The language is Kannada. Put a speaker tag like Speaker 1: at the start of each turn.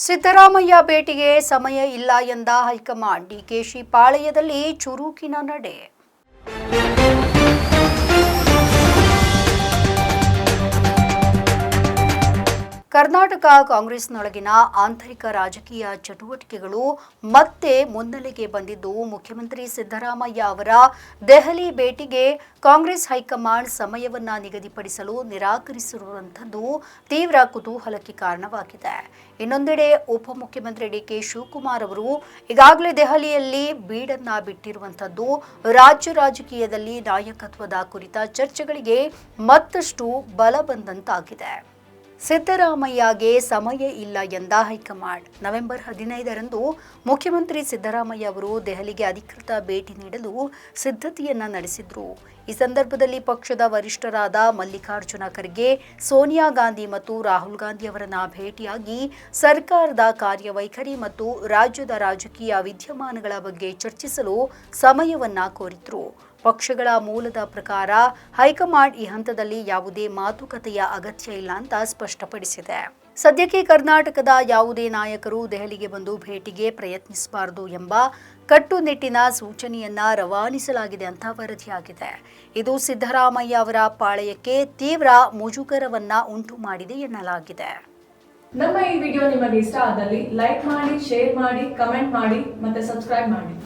Speaker 1: ಸಿದ್ದರಾಮಯ್ಯ ಭೇಟಿಗೆ ಸಮಯ ಇಲ್ಲ ಎಂದ ಹೈಕಮಾಂಡ್. ಡಿಕೆಶಿ ಪಾಳೆಯದಲ್ಲಿ ಚುರುಕಿನ ನಡೆ. ಕರ್ನಾಟಕ ಕಾಂಗ್ರೆಸ್ನೊಳಗಿನ ಆಂತರಿಕ ರಾಜಕೀಯ ಚಟುವಟಿಕೆಗಳು ಮತ್ತೆ ಮುನ್ನೆಲೆಗೆ ಬಂದಿದ್ದು ಮುಖ್ಯಮಂತ್ರಿ ಸಿದ್ದರಾಮಯ್ಯ ಅವರ ದೆಹಲಿ ಭೇಟಿಗೆ ಕಾಂಗ್ರೆಸ್ ಹೈಕಮಾಂಡ್ ಸಮಯವನ್ನ ನಿಗದಿಪಡಿಸಲು ನಿರಾಕರಿಸಿರುವಂಥದ್ದು ತೀವ್ರ ಕುತೂಹಲಕ್ಕೆ ಕಾರಣವಾಗಿದೆ. ಇನ್ನೊಂದೆಡೆ ಉಪಮುಖ್ಯಮಂತ್ರಿ ಡಿಕೆ ಶಿವಕುಮಾರ್ ಅವರು ಈಗಾಗಲೇ ದೆಹಲಿಯಲ್ಲಿ ಬೀಡನ್ನ ಬಿಟ್ಟಿರುವಂಥದ್ದು ರಾಜ್ಯ ರಾಜಕೀಯದಲ್ಲಿ ನಾಯಕತ್ವದ ಕುರಿತ ಚರ್ಚೆಗಳಿಗೆ ಮತ್ತಷ್ಟು ಬಲ ಬಂದಂತಾಗಿದೆ. ಸಿದ್ದರಾಮಯ್ಯಗೆ ಸಮಯ ಇಲ್ಲ ಎಂದ ಹೈಕಮಾಂಡ್. ನವೆಂಬರ್ ಹದಿನೈದರಂದು ಮುಖ್ಯಮಂತ್ರಿ ಸಿದ್ದರಾಮಯ್ಯ ಅವರು ದೆಹಲಿಗೆ ಅಧಿಕೃತ ಭೇಟಿ ನೀಡಲು ಸಿದ್ಧತೆಯನ್ನ ನಡೆಸಿದ್ರು. ಈ ಸಂದರ್ಭದಲ್ಲಿ ಪಕ್ಷದ ವರಿಷ್ಠರಾದ ಮಲ್ಲಿಕಾರ್ಜುನ ಖರ್ಗೆ, ಸೋನಿಯಾ ಗಾಂಧಿ ಮತ್ತು ರಾಹುಲ್ ಗಾಂಧಿ ಅವರನ್ನ ಭೇಟಿಯಾಗಿ ಸರ್ಕಾರದ ಕಾರ್ಯವೈಖರಿ ಮತ್ತು ರಾಜ್ಯದ ರಾಜಕೀಯ ವಿದ್ಯಮಾನಗಳ ಬಗ್ಗೆ ಚರ್ಚಿಸಲು ಸಮಯವನ್ನ ಕೋರಿದ್ರು. ಪಕ್ಷಗಳ ಮೂಲದ ಪ್ರಕಾರ ಹೈಕಮಾಂಡ್ ಈ ಹಂತದಲ್ಲಿ ಯಾವುದೇ ಮಾತುಕತೆಯ ಅಗತ್ಯ ಇಲ್ಲ ಅಂತ ಸ್ಪಷ್ಟಪಡಿಸಿದೆ. ಸದ್ಯಕ್ಕೆ ಕರ್ನಾಟಕದ ಯಾವುದೇ ನಾಯಕರು ದೆಹಲಿಗೆ ಬಂದು ಭೇಟಿಗೆ ಪ್ರಯತ್ನಿಸಬಾರದು ಎಂಬ ಕಟ್ಟುನಿಟ್ಟಿನ ಸೂಚನೆಯನ್ನ ರವಾನಿಸಲಾಗಿದೆ ಅಂತ ವರದಿಯಾಗಿದೆ. ಇದು ಸಿದ್ದರಾಮಯ್ಯ ಅವರ ಪಾಳಯಕ್ಕೆ ತೀವ್ರ ಮುಜುಗರವನ್ನ ಉಂಟು ಮಾಡಿದೆ ಎನ್ನಲಾಗಿದೆ.
Speaker 2: ನಮ್ಮ ಈ ವಿಡಿಯೋ ನಿಮಗೆ ಇಷ್ಟ ಆದಲ್ಲಿ ಲೈಕ್ ಮಾಡಿ, ಶೇರ್ ಮಾಡಿ, ಕಮೆಂಟ್ ಮಾಡಿ ಮತ್ತೆ ಸಬ್ಸ್ಕ್ರೈಬ್ ಮಾಡಿ.